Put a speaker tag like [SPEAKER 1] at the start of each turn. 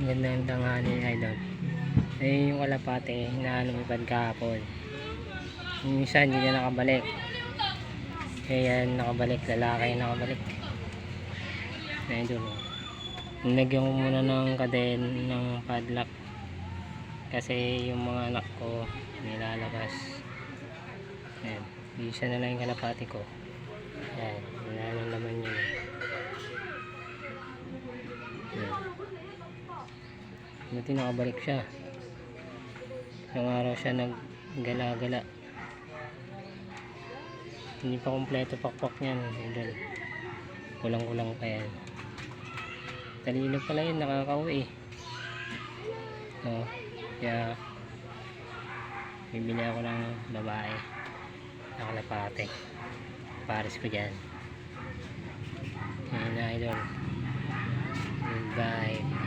[SPEAKER 1] Ganda yung tanghali idol. Eh yung kalapate na lumipad kahapon. Yung isa hindi na nakabalik. Kaya nakabalik, lalaki nakabalik. Idol. oh. Nilagyan ko muna ng kaden ng padlock. Kasi yung mga anak ko nilalabas. Ayan. Isa na lang yung kalapati ko. Ayan. Wala nang Buti nakabalik siya. Isang araw siya naggala-gala. Hindi pa kompleto pakpak niyan. Idol. Kulang-kulang pa yan. Talino pala yun, nakakauwi. So, kaya bibili ako ng babae na kalapate. Pares ko dyan. Ayan na idol. Goodbye.